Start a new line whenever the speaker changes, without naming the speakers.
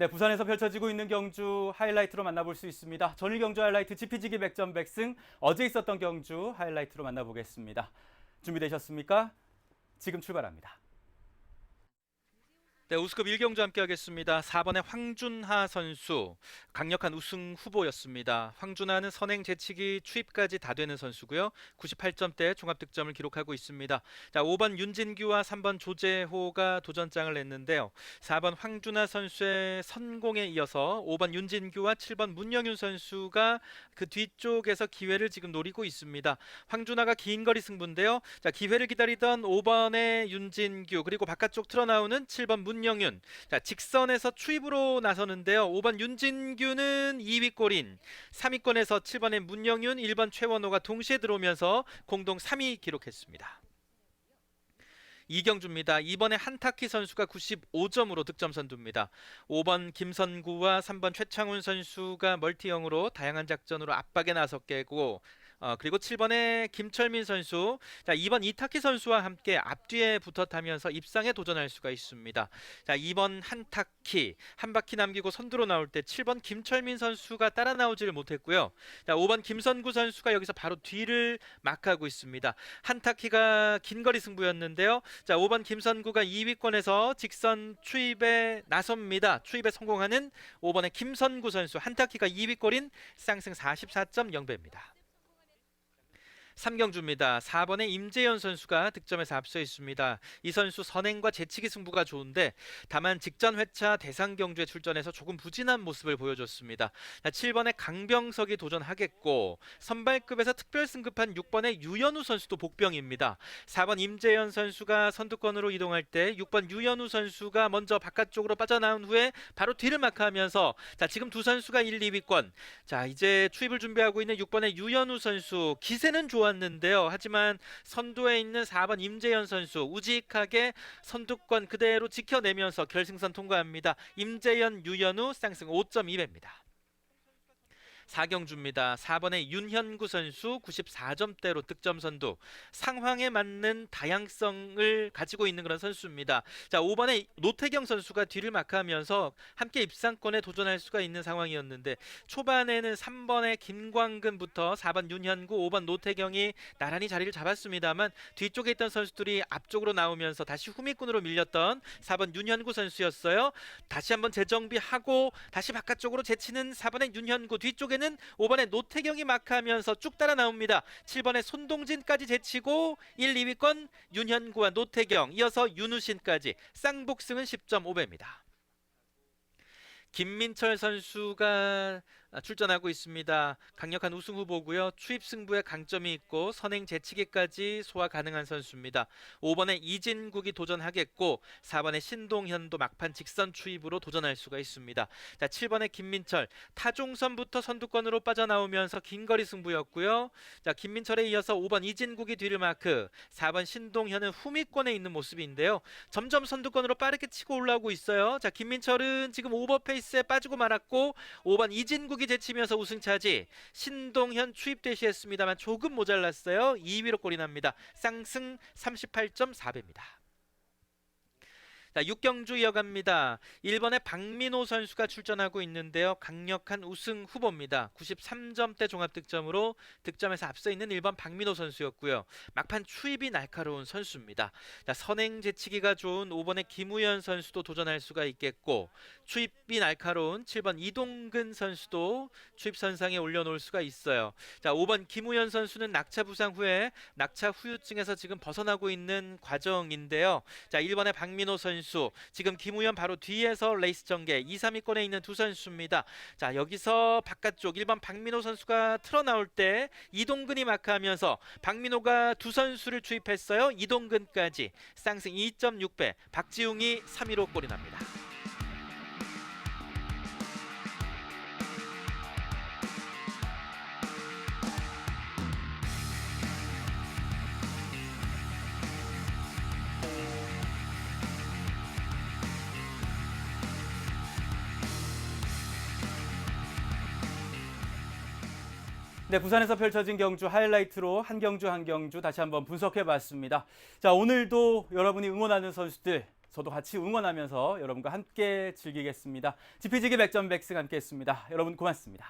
네, 부산에서 펼쳐지고 있는 경주 하이라이트로 만나볼 수 있습니다. 전일 경주 하이라이트 지피지기 백전 백승 어제 있었던 경주 하이라이트로 만나보겠습니다. 준비되셨습니까? 지금 출발합니다.
네, 우승급 1경주 함께 하겠습니다. 4번의 황준하 선수 강력한 우승 후보였습니다. 황준하는 선행 재치기 추입까지 다 되는 선수고요. 98점대 종합 득점을 기록하고 있습니다. 자, 5번 윤진규와 3번 조재호가 도전장을 냈는데요. 4번 황준하 선수의 선공에 이어서 5번 윤진규와 7번 문영윤 선수가 그 뒤쪽에서 기회를 지금 노리고 있습니다. 황준하가 긴 거리 승부인데요. 자, 기회를 기다리던 5번의 윤진규 그리고 바깥쪽 틀어나오는 7번 문 영윤 자, 직선에서 추입으로 나서는데요. 5번 윤진규는 2위 골인 3위권에서 7번의 문영윤 1번 최원호가 동시에 들어오면서 공동 3위 기록했습니다. 이경주입니다. 이번에 한타키 선수가 95점으로 득점 선 두입니다. 5번 김선구와 3번 최창훈 선수가 멀티형으로 다양한 작전으로 압박에 나섰겠고 어, 그리고 7번의 김철민 선수, 자 2번 이타키 선수와 함께 앞뒤에 붙어 타면서 입상에 도전할 수가 있습니다. 자 2번 한타키 한 바퀴 남기고 선두로 나올 때 7번 김철민 선수가 따라 나오지를 못했고요. 자 5번 김선구 선수가 여기서 바로 뒤를 막하고 있습니다. 한타키가 긴 거리 승부였는데요. 자 5번 김선구가 2위권에서 직선 추입에 나섭니다. 추입에 성공하는 5번의 김선구 선수 한타키가 2위권인 쌍승 44.0배입니다. 3경주입니다. 4번의 임재현 선수가 득점에서 앞서 있습니다. 이 선수 선행과 재치기 승부가 좋은데 다만 직전 회차 대상 경주에 출전해서 조금 부진한 모습을 보여줬습니다. 7번의 강병석이 도전하겠고 선발급에서 특별 승급한 6번의 유현우 선수도 복병입니다. 4번 임재현 선수가 선두권으로 이동할 때 6번 유현우 선수가 먼저 바깥쪽으로 빠져나온 후에 바로 뒤를 마크하면서 자 지금 두 선수가 1, 2위권 자 이제 추입을 준비하고 있는 6번의 유현우 선수 기세는 좋 았는데요. 하지만 선두에 있는 4번 임재현 선수 우직하게 선두권 그대로 지켜내면서 결승선 통과합니다. 임재현, 유현우 쌍승 5.2배입니다. 4경주입니다. 4번의 윤현구 선수 94점대로 득점 선두. 상황에 맞는 다양성을 가지고 있는 그런 선수입니다. 자, 5번의 노태경 선수가 뒤를 마크하면서 함께 입상권에 도전할 수가 있는 상황이었는데 초반에는 3번의 김광근부터 4번 윤현구, 5번 노태경이 나란히 자리를 잡았습니다만 뒤쪽에 있던 선수들이 앞쪽으로 나오면서 다시 후미꾼으로 밀렸던 4번 윤현구 선수였어요. 다시 한번 재정비하고 다시 바깥쪽으로 제치는 4번의 윤현구 뒤쪽에 는 5번의 노태경이 마크하면서 쭉 따라 나옵니다. 7번의 손동진까지 제치고 1, 2위권 윤현구와 노태경 이어서 윤우신까지 쌍복승은 10.5배입니다. 김민철 선수가 출전하고 있습니다. 강력한 우승 후보고요. 추입 승부에 강점이 있고 선행 재치기까지 소화 가능한 선수입니다. 5번에 이진국이 도전하겠고 4번에 신동현도 막판 직선 추입으로 도전할 수가 있습니다. 자, 7번에 김민철 타종선부터 선두권으로 빠져나오면서 긴 거리 승부였고요. 자, 김민철에 이어서 5번 이진국이 뒤를 마크, 4번 신동현은 후미권에 있는 모습인데요. 점점 선두권으로 빠르게 치고 올라오고 있어요. 자, 김민철은 지금 오버페이스에 빠지고 말았고 5번 이진국이 제치면서 우승 차지. 신동현 추입 대시했습니다만 조금 모자랐어요. 2위로 골이 납니다. 쌍승 38.4배입니다. 자, 6경주 이어갑니다. 1번의 박민호 선수가 출전하고 있는데요. 강력한 우승 후보입니다. 93점대 종합 득점으로 득점에서 앞서 있는 1번 박민호 선수였고요. 막판 추입이 날카로운 선수입니다. 자, 선행 재치기가 좋은 5번의 김우현 선수도 도전할 수가 있겠고 추입이 날카로운 7번 이동근 선수도 추입 선상에 올려놓을 수가 있어요. 자, 5번 김우현 선수는 낙차 부상 후에 낙차 후유증에서 지금 벗어나고 있는 과정인데요. 자, 1번의 박민호 선수 지금 김우현 바로 뒤에서 레이스 전개 2, 3위권에 있는 두 선수입니다. 자, 여기서 바깥쪽 1번 박민호 선수가 틀어 나올 때 이동근이 마크하면서 박민호가 두 선수를 투입했어요. 이동근까지 쌍승 2.6배. 박지웅이 3위로 골이 납니다.
네, 부산에서 펼쳐진 경주 하이라이트로 한 경주 한 경주 다시 한번 분석해 봤습니다. 자, 오늘도 여러분이 응원하는 선수들 저도 같이 응원하면서 여러분과 함께 즐기겠습니다. 지피지기 백전백승 함께했습니다. 여러분 고맙습니다.